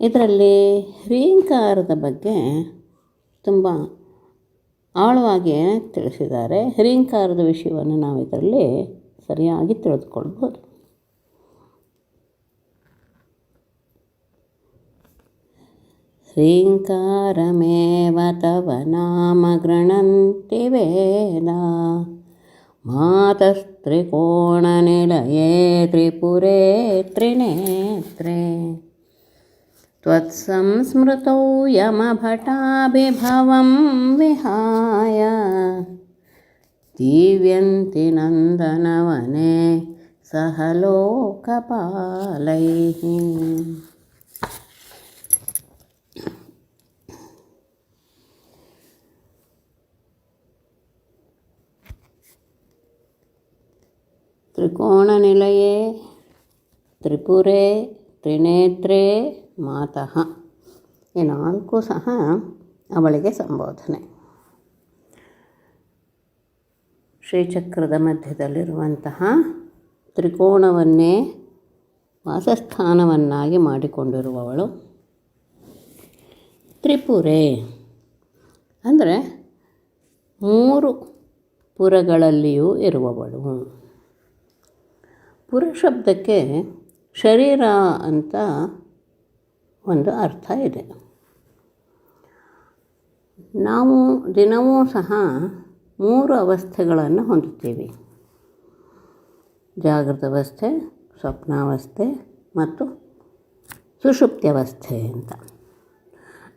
ಇದರಲ್ಲಿ ಹ್ರೀಂಕಾರದ ಬಗ್ಗೆ ತುಂಬ ಆಳವಾಗಿ ತಿಳಿಸಿದ್ದಾರೆ ಹ್ರೀಂಕಾರದ ವಿಷಯವನ್ನು ನಾವು ಇದರಲ್ಲಿ ಸರಿಯಾಗಿ ತಿಳಿದುಕೊಳ್ಬೋದು ह्रीङ्कारमेव तव नाम गृह्णन्ति वेदा मातस्त्रिकोणनिलये त्रिपुरे त्रिनेत्रे त्वत्संस्मृतौ यमभटाभिभवं विहाय दीव्यन्ति नन्दनवने सह लोकपालैः त्रिकोणनिलये त्रिपुरे त्रिनेत्रे ಮಾತಃ. ಈ ನಾಲ್ಕು ಸಹ ಅವಳಿಗೆ ಸಂಬೋಧನೆ. ಶ್ರೀಚಕ್ರದ ಮಧ್ಯದಲ್ಲಿರುವಂತಹ ತ್ರಿಕೋಣವನ್ನೇ ವಾಸಸ್ಥಾನವನ್ನಾಗಿ ಮಾಡಿಕೊಂಡಿರುವವಳು ತ್ರಿಪುರೆ. ಅಂದರೆ ಮೂರು ಪುರಗಳಲ್ಲಿಯೂ ಇರುವವಳು. ಪುರ ಶಬ್ದಕ್ಕೆ ಶರೀರ ಅಂತ ಒಂದು ಅರ್ಥ ಇದೆ. ನಾವು ದಿನವೂ ಸಹ ಮೂರು ಅವಸ್ಥೆಗಳನ್ನು ಹೊಂದುತ್ತೀವಿ. ಜಾಗೃತ ಅವಸ್ಥೆ, ಸ್ವಪ್ನಾವಸ್ಥೆ ಮತ್ತು ಸುಷುಪ್ತ್ಯವಸ್ಥೆ ಅಂತ.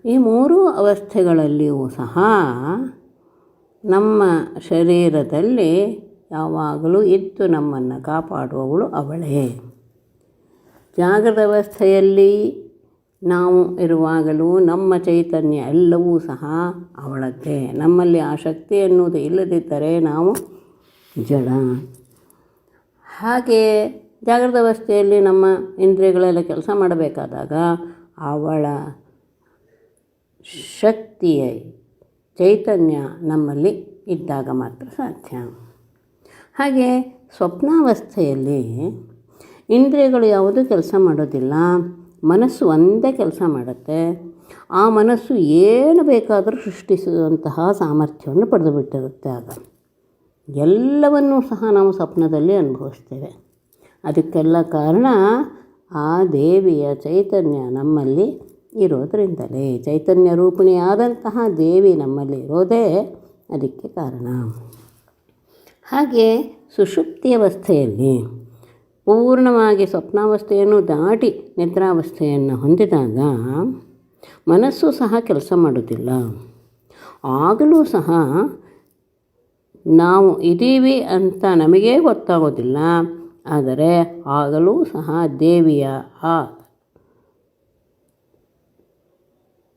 ಈ ಮೂರೂ ಅವಸ್ಥೆಗಳಲ್ಲಿಯೂ ಸಹ ನಮ್ಮ ಶರೀರದಲ್ಲಿ ಯಾವಾಗಲೂ ಇದ್ದು ನಮ್ಮನ್ನು ಕಾಪಾಡುವವಳು ಅವಳೇ. ಜಾಗೃತ ಅವಸ್ಥೆಯಲ್ಲಿ ನಾವು ಇರುವಾಗಲೂ ನಮ್ಮ ಚೈತನ್ಯ ಎಲ್ಲವೂ ಸಹ ಅವಳದ್ದೇ. ನಮ್ಮಲ್ಲಿ ಆ ಶಕ್ತಿ ಎನ್ನುವುದು ಇಲ್ಲದಿದ್ದರೆ ನಾವು ಜಡ. ಹಾಗೆ ಜಾಗೃತ ಅವಸ್ಥೆಯಲ್ಲಿ ನಮ್ಮ ಇಂದ್ರಿಯಗಳೆಲ್ಲ ಕೆಲಸ ಮಾಡಬೇಕಾದಾಗ ಅವಳ ಶಕ್ತಿಯ ಚೈತನ್ಯ ನಮ್ಮಲ್ಲಿ ಇದ್ದಾಗ ಮಾತ್ರ ಸಾಧ್ಯ. ಹಾಗೆ ಸ್ವಪ್ನಾವಸ್ಥೆಯಲ್ಲಿ ಇಂದ್ರಿಯಗಳು ಯಾವುದೂ ಕೆಲಸ ಮಾಡೋದಿಲ್ಲ. ಮನಸ್ಸು ಒಂದೇ ಕೆಲಸ ಮಾಡುತ್ತೆ. ಆ ಮನಸ್ಸು ಏನು ಬೇಕಾದರೂ ಸೃಷ್ಟಿಸುವಂತಹ ಸಾಮರ್ಥ್ಯವನ್ನು ಪಡೆದುಬಿಟ್ಟಿರುತ್ತೆ ಆಗ. ಎಲ್ಲವನ್ನೂ ಸಹ ನಾವು ಸ್ವಪ್ನದಲ್ಲಿ ಅನುಭವಿಸ್ತೇವೆ. ಅದಕ್ಕೆಲ್ಲ ಕಾರಣ ಆ ದೇವಿಯ ಚೈತನ್ಯ ನಮ್ಮಲ್ಲಿ ಇರೋದರಿಂದಲೇ. ಚೈತನ್ಯ ರೂಪಿಣಿಯಾದಂತಹ ದೇವಿ ನಮ್ಮಲ್ಲಿ ಇರೋದೇ ಅದಕ್ಕೆ ಕಾರಣ. ಹಾಗೆ ಸುಷುಪ್ತಿ ಅವಸ್ಥೆಯಲ್ಲಿ ಪೂರ್ಣವಾಗಿ ಸ್ವಪ್ನಾವಸ್ಥೆಯನ್ನು ದಾಟಿ ನಿದ್ರಾವಸ್ಥೆಯನ್ನು ಹೊಂದಿದಾಗ ಮನಸ್ಸು ಸಹ ಕೆಲಸ ಮಾಡುವುದಿಲ್ಲ. ಆಗಲೂ ಸಹ ನಾವು ಇದ್ದೀವಿ ಅಂತ ನಮಗೇ ಗೊತ್ತಾಗೋದಿಲ್ಲ. ಆದರೆ ಆಗಲೂ ಸಹ ದೇವಿಯ ಆ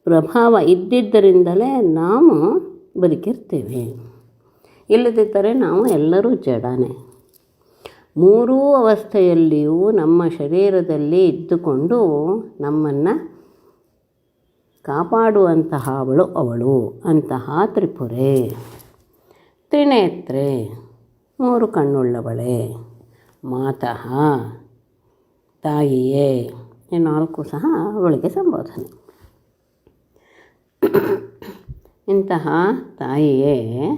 ಪ್ರಭಾವ ಇದ್ದಿದ್ದರಿಂದಲೇ ನಾವು ಬದುಕಿರ್ತೇವೆ. ಇಲ್ಲದಿದ್ದರೆ ನಾವು ಎಲ್ಲರೂ ಜಡನೇ. ಮೂರೂ ಅವಸ್ಥೆಯಲ್ಲಿಯೂ ನಮ್ಮ ಶರೀರದಲ್ಲಿ ಇದ್ದುಕೊಂಡು ನಮ್ಮನ್ನು ಕಾಪಾಡುವಂತಹ ಅವಳು ಅವಳು ಅಂತಹ ತ್ರಿಪುರೆ. ತ್ರಿನೇತ್ರೆ, ಮೂರು ಕಣ್ಣುಳ್ಳವಳೆ, ಮಾತಃ, ತಾಯಿಯೇ ಈ ನಾಲ್ಕು ಸಹ ಅವಳಿಗೆ ಸಂಬೋಧನೆ. ಇಂತಹ ತಾಯಿಯೇ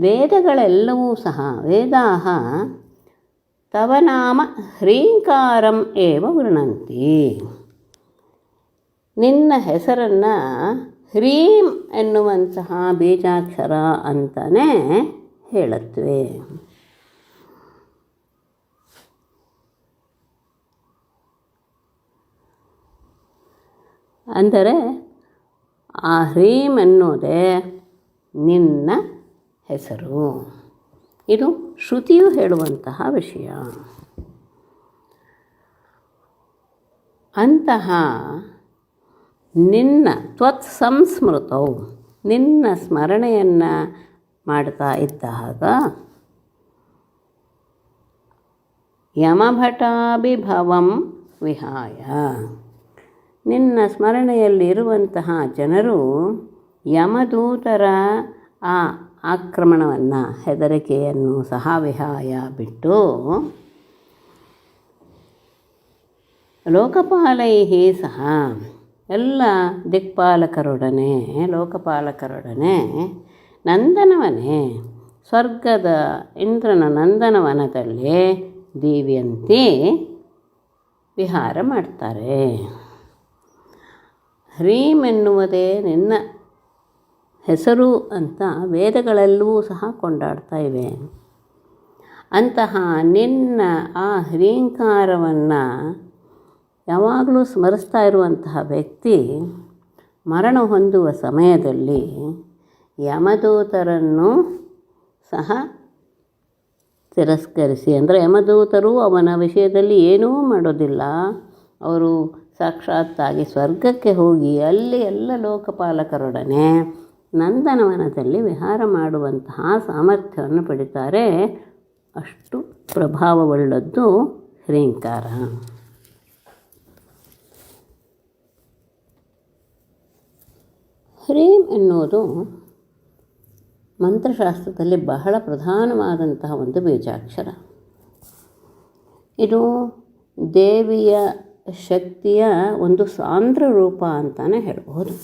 ವೇದಗಳೆಲ್ಲವೂ ಸಹ ವೇದಾಹ ತವ ನಾಮ ಹ್ರೀಂಕಾರಂ ಏವ ವೃಣಂತಿ. ನಿನ್ನ ಹೆಸರನ್ನು ಹ್ರೀಂ ಎನ್ನುವಂತಹ ಬೀಜಾಕ್ಷರ ಅಂತಲೇ ಹೇಳುತ್ತವೆ. ಅಂದರೆ ಆ ಹ್ರೀಂ ಎನ್ನುವುದೇ ನಿನ್ನ ಹೆಸರು. ಇದು ಶ್ರುತಿಯು ಹೇಳುವಂತಹ ವಿಷಯ. ಅಂತಹ ನಿನ್ನ ತ್ವತ್ ಸಂಸ್ಮೃತವು ನಿನ್ನ ಸ್ಮರಣೆಯನ್ನು ಮಾಡ್ತಾ ಇದ್ದಾಗ ಯಮಭಟಾಭಿಭವಂ ವಿಹಾಯ. ನಿನ್ನ ಸ್ಮರಣೆಯಲ್ಲಿರುವಂತಹ ಜನರು ಯಮದೂತರ ಆ ಆಕ್ರಮಣವನ್ನು ಹೆದರಿಕೆಯನ್ನು ಸಹ ವಿಹಾಯ ಬಿಟ್ಟು ಲೋಕಪಾಲೈ ಸಹ ಎಲ್ಲ ದಿಕ್ಪಾಲಕರೊಡನೆ, ಲೋಕಪಾಲಕರೊಡನೆ ನಂದನವನೇ, ಸ್ವರ್ಗದ ಇಂದ್ರನ ನಂದನವನದಲ್ಲಿ ದೇವಿಯಂತೆ ವಿಹಾರ ಮಾಡ್ತಾರೆ. ಹ್ರೀಮ್ ಎನ್ನುವುದೇ ನಿನ್ನ ಹೆಸರು ಅಂತ ವೇದಗಳಲ್ಲೂ ಸಹ ಕೊಂಡಾಡ್ತಾ ಇವೆ. ಅಂತಹ ನಿನ್ನ ಆ ಹ್ರೀಂಕಾರವನ್ನು ಯಾವಾಗಲೂ ಸ್ಮರಿಸ್ತಾ ಇರುವಂತಹ ವ್ಯಕ್ತಿ ಮರಣ ಹೊಂದುವ ಸಮಯದಲ್ಲಿ ಯಮದೂತರನ್ನು ಸಹ ತಿರಸ್ಕರಿಸಿ, ಅಂದರೆ ಯಮದೂತರು ಅವನ ವಿಷಯದಲ್ಲಿ ಏನೂ ಮಾಡೋದಿಲ್ಲ. ಅವರು ಸಾಕ್ಷಾತ್ತಾಗಿ ಸ್ವರ್ಗಕ್ಕೆ ಹೋಗಿ ಅಲ್ಲಿ ಎಲ್ಲ ಲೋಕಪಾಲಕರೊಡನೆ ನಂದನವನದಲ್ಲಿ ವಿಹಾರ ಮಾಡುವಂತಹ ಸಾಮರ್ಥ್ಯವನ್ನು ಪಡಿತಾರೆ. ಅಷ್ಟು ಪ್ರಭಾವವುಳ್ಳದ್ದು ಹ್ರೀಂಕಾರ. ಹ್ರೀಂ ಎನ್ನುವುದು ಮಂತ್ರಶಾಸ್ತ್ರದಲ್ಲಿ ಬಹಳ ಪ್ರಧಾನವಾದಂತಹ ಒಂದು ಬೀಜಾಕ್ಷರ. ಇದು ದೇವಿಯ ಶಕ್ತಿಯ ಒಂದು ಸಾಂದ್ರ ರೂಪ ಅಂತಲೇ ಹೇಳ್ಬೋದು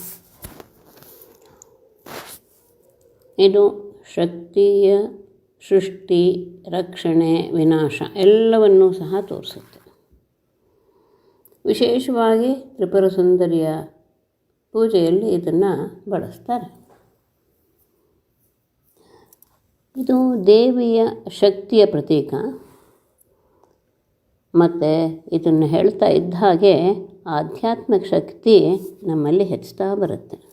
ಇದು ಶಕ್ತಿಯ ಸೃಷ್ಟಿ, ರಕ್ಷಣೆ, ವಿನಾಶ ಎಲ್ಲವನ್ನೂ ಸಹ ತೋರಿಸುತ್ತೆ. ವಿಶೇಷವಾಗಿ ತ್ರಿಪುರ ಸುಂದರಿಯ ಪೂಜೆಯಲ್ಲಿ ಇದನ್ನು ಬಳಸ್ತಾರೆ. ಇದು ದೇವಿಯ ಶಕ್ತಿಯ ಪ್ರತೀಕ. ಮತ್ತು ಇದನ್ನು ಹೇಳ್ತಾ ಇದ್ದ ಹಾಗೆ ಆಧ್ಯಾತ್ಮಿಕ ಶಕ್ತಿ ನಮ್ಮಲ್ಲಿ ಹೆಚ್ಚುತ್ತಾ ಬರುತ್ತೆ.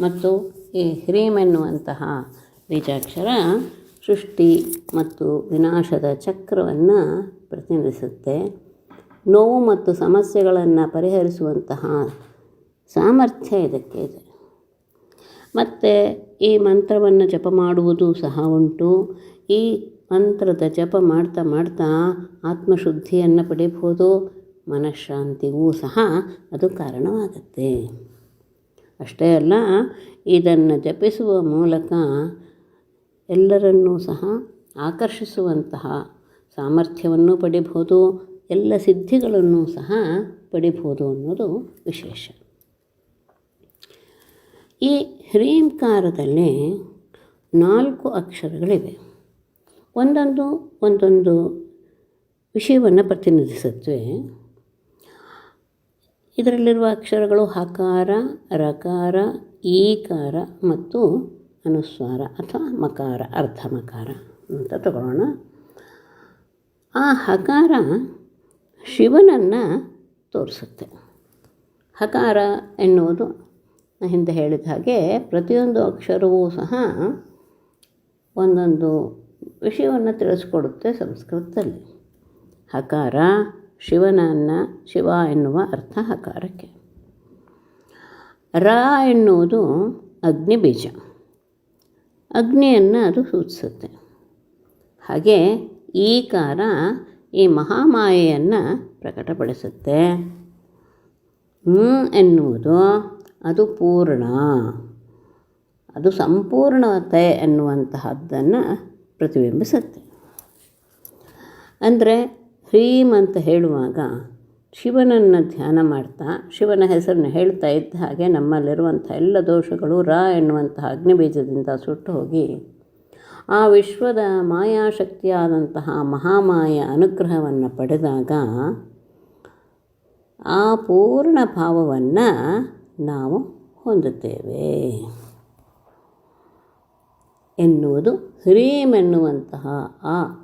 ಮತ್ತು ಈ ಎನ್ನುವಂತಹ ಬೀಜಾಕ್ಷರ ಸೃಷ್ಟಿ ಮತ್ತು ವಿನಾಶದ ಚಕ್ರವನ್ನು ಪ್ರತಿನಿಧಿಸುತ್ತೆ. ನೋವು ಮತ್ತು ಸಮಸ್ಯೆಗಳನ್ನು ಪರಿಹರಿಸುವಂತಹ ಸಾಮರ್ಥ್ಯ ಇದಕ್ಕೆ ಇದೆ. ಮತ್ತು ಈ ಮಂತ್ರವನ್ನು ಜಪ ಮಾಡುವುದು ಸಹ ಉಂಟು. ಈ ಮಂತ್ರದ ಜಪ ಮಾಡ್ತಾ ಮಾಡ್ತಾ ಆತ್ಮಶುದ್ಧಿಯನ್ನು ಪಡಿಬೋದು ಮನಃಶಾಂತಿಗೂ ಸಹ ಅದು ಕಾರಣವಾಗುತ್ತೆ. ಅಷ್ಟೇ ಅಲ್ಲ, ಇದನ್ನು ಜಪಿಸುವ ಮೂಲಕ ಎಲ್ಲರನ್ನೂ ಸಹ ಆಕರ್ಷಿಸುವಂತಹ ಸಾಮರ್ಥ್ಯವನ್ನು ಪಡಿಬೋದು, ಎಲ್ಲ ಸಿದ್ಧಿಗಳನ್ನು ಸಹ ಪಡಿಬೋದು ಅನ್ನೋದು ವಿಶೇಷ. ಈ ಹ್ರೀಂಕಾರದಲ್ಲಿ ನಾಲ್ಕು ಅಕ್ಷರಗಳಿವೆ. ಒಂದೊಂದು ಒಂದೊಂದು ವಿಷಯವನ್ನು ಪ್ರತಿನಿಧಿಸುತ್ತವೆ ಇದರಲ್ಲಿರುವ ಅಕ್ಷರಗಳು ಹಕಾರ, ರಕಾರ ಈಕಾರ ಮತ್ತು ಅನುಸ್ವಾರ ಅಥವಾ ಮಕಾರ ಅರ್ಧಮಕಾರ ಅಂತ ತಗೊಳ್ಳೋಣ. ಆ ಹಕಾರ ಶಿವನನ್ನು ತೋರಿಸುತ್ತೆ. ಹಕಾರ ಎನ್ನುವುದು ಹಿಂದೆ ಹೇಳಿದ ಹಾಗೆ ಪ್ರತಿಯೊಂದು ಅಕ್ಷರವೂ ಸಹ ಒಂದೊಂದು ವಿಷಯವನ್ನು ತಿಳಿಸ್ಕೊಡುತ್ತೆ ಸಂಸ್ಕೃತದಲ್ಲಿ. ಹಕಾರ ಶಿವನನ್ನ ಶಿವ ಎನ್ನುವ ಅರ್ಥ ಹಕಾರಕ್ಕೆ ರ ಎನ್ನುವುದು ಅಗ್ನಿ ಬೀಜ ಅಗ್ನಿಯನ್ನು ಅದು ಸೂಚಿಸುತ್ತೆ. ಹಾಗೆ ಈಕಾರ ಈ ಮಹಾಮಾಯೆಯನ್ನು ಪ್ರಕಟಪಡಿಸುತ್ತೆ. ಎನ್ನುವುದು ಅದು ಪೂರ್ಣ. ಅದು ಸಂಪೂರ್ಣತೆ ಎನ್ನುವಂತಹದ್ದನ್ನು ಪ್ರತಿಬಿಂಬಿಸುತ್ತೆ. ಅಂದರೆ ಹ್ರೀಂ ಅಂತ ಹೇಳುವಾಗ ಶಿವನನ್ನು ಧ್ಯಾನ ಮಾಡ್ತಾ ಶಿವನ ಹೆಸರನ್ನು ಹೇಳ್ತಾ ಇದ್ದ ಹಾಗೆ ನಮ್ಮಲ್ಲಿರುವಂಥ ಎಲ್ಲ ದೋಷಗಳು ರ ಎನ್ನುವಂತಹ ಅಗ್ನಿಬೀಜದಿಂದ ಸುಟ್ಟು ಹೋಗಿ ಆ ವಿಶ್ವದ ಮಾಯಾಶಕ್ತಿಯಾದಂತಹ ಮಹಾಮಾಯ ಅನುಗ್ರಹವನ್ನು ಪಡೆದಾಗ ಆ ಪೂರ್ಣ ಭಾವವನ್ನು ನಾವು ಹೊಂದುತ್ತೇವೆ ಎನ್ನುವುದು ಹ್ರೀಮ್ ಎನ್ನುವಂತಹ ಆ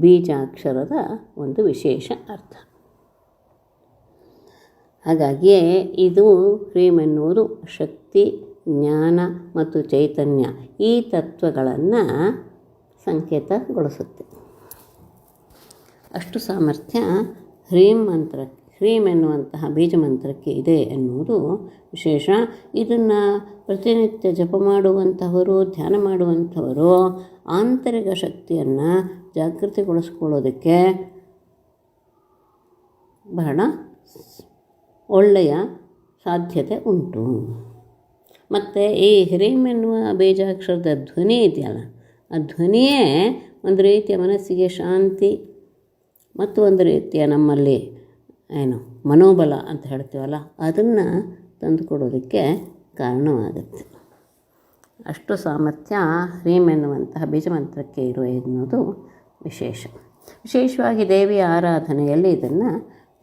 ಬೀಜಾಕ್ಷರದ ಒಂದು ವಿಶೇಷ ಅರ್ಥ. ಹಾಗಾಗಿಯೇ ಇದು ಎನ್ನುವುದು ಶಕ್ತಿ, ಜ್ಞಾನ ಮತ್ತು ಚೈತನ್ಯ ಈ ತತ್ವಗಳನ್ನು ಸಂಕೇತಗೊಳಿಸುತ್ತೆ. ಅಷ್ಟು ಸಾಮರ್ಥ್ಯ ಹ್ರೀಂ ಮಂತ್ರ ಹ್ರೀಂ ಎನ್ನುವಂತಹ ಬೀಜ ಮಂತ್ರಕ್ಕೆ ಇದೆ ಎನ್ನುವುದು ವಿಶೇಷ. ಇದನ್ನು ಪ್ರತಿನಿತ್ಯ ಜಪ ಮಾಡುವಂಥವರು ಧ್ಯಾನ ಮಾಡುವಂಥವರು ಆಂತರಿಕ ಶಕ್ತಿಯನ್ನು ಜಾಗೃತಿಗೊಳಿಸ್ಕೊಳ್ಳೋದಕ್ಕೆ ಬಹಳ ಒಳ್ಳೆಯ ಸಾಧ್ಯತೆ ಉಂಟು. ಮತ್ತು ಈ ಹ್ರೀಂ ಎನ್ನುವ ಬೀಜಾಕ್ಷರದ ಧ್ವನಿ ಇದೆಯಲ್ಲ, ಆ ಧ್ವನಿಯೇ ಒಂದು ರೀತಿಯ ಮನಸ್ಸಿಗೆ ಶಾಂತಿ ಮತ್ತು ಒಂದು ರೀತಿಯ ನಮ್ಮಲ್ಲಿ ಏನು ಮನೋಬಲ ಅಂತ ಹೇಳ್ತೀವಲ್ಲ, ಅದನ್ನು ತಂದುಕೊಡೋದಕ್ಕೆ ಕಾರಣವಾಗುತ್ತೆ. ಅಷ್ಟು ಸಾಮರ್ಥ್ಯ ಹ್ರೀಮ್ ಎನ್ನುವಂತಹ ಬೀಜಮಂತ್ರಕ್ಕೆ ಇರುವ ಎನ್ನುವುದು ವಿಶೇಷ. ವಿಶೇಷವಾಗಿ ದೇವಿಯ ಆರಾಧನೆಯಲ್ಲಿ ಇದನ್ನು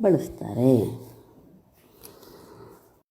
ಬಳಸ್ತಾರೆ.